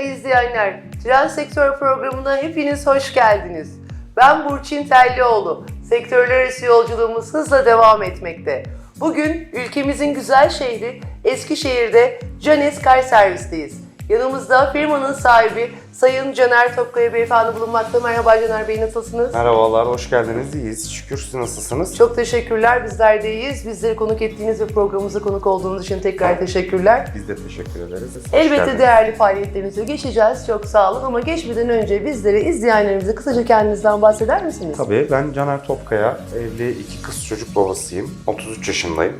izleyenler, Tren Sektör programına hepiniz hoş geldiniz. Ben Burçin Tellioğlu. Sektörler arası yolculuğumuz hızla devam etmekte. Bugün ülkemizin güzel şehri Eskişehir'de Canes Kar Servis'teyiz. Yanımızda firmanın sahibi Sayın Caner Topkaya Beyefendi bulunmakta. Merhaba Caner Bey nasılsınız? Merhabalar, hoş geldiniz. İyiyiz. Şükür siz nasılsınız? Çok teşekkürler. Bizler de iyiyiz. Bizleri konuk ettiğiniz ve programımıza konuk olduğunuz için tekrar teşekkürler. Biz de teşekkür ederiz. Hoş Elbette geldiniz. değerli faaliyetlerinize geçeceğiz. Çok sağ olun ama geçmeden önce bizlere, izleyenlerimize kısaca kendinizden bahseder misiniz? Tabii, ben Caner Topkaya. Evli iki kız çocuk babasıyım. 33 yaşındayım.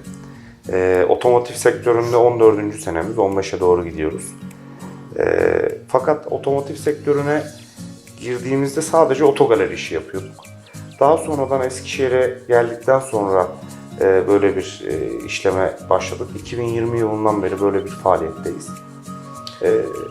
Ee, otomotiv sektöründe 14. senemiz, 15'e doğru gidiyoruz. Ee, fakat otomotiv sektörüne girdiğimizde sadece otogaleri işi yapıyorduk. Daha sonradan Eskişehir'e geldikten sonra e, böyle bir e, işleme başladık. 2020 yılından beri böyle bir faaliyetteyiz. Ee,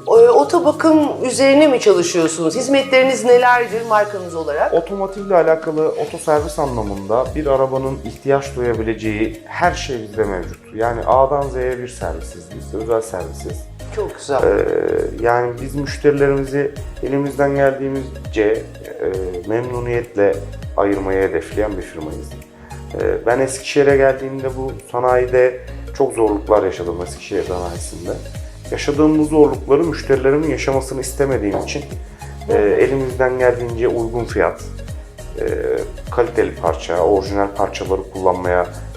Ee, Oto bakım üzerine mi çalışıyorsunuz? Hizmetleriniz nelerdir markanız olarak? Otomotivle alakalı otoservis anlamında bir arabanın ihtiyaç duyabileceği her şey bizde mevcut. Yani A'dan Z'ye bir servisiz biz, özel servisiz. Çok güzel. Ee, yani biz müşterilerimizi elimizden geldiğimizce e, memnuniyetle ayırmaya hedefleyen bir firmayız. Ee, ben Eskişehir'e geldiğimde bu sanayide çok zorluklar yaşadım Eskişehir sanayisinde. Yaşadığım bu zorlukları müşterilerimin yaşamasını istemediğim için e, elimizden geldiğince uygun fiyat, e, kaliteli parça, orijinal parçaları kullanmaya e,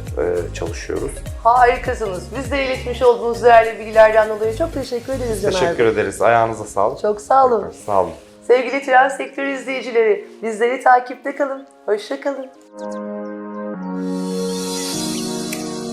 çalışıyoruz. Harikasınız. Bizlere iletmiş olduğunuz değerli bilgilerden dolayı çok teşekkür ederiz Caner Teşekkür ederiz. Ayağınıza sağlık. Çok sağ olun. Sağ olun. Sevgili tren sektörü izleyicileri, bizleri takipte kalın. Hoşça kalın.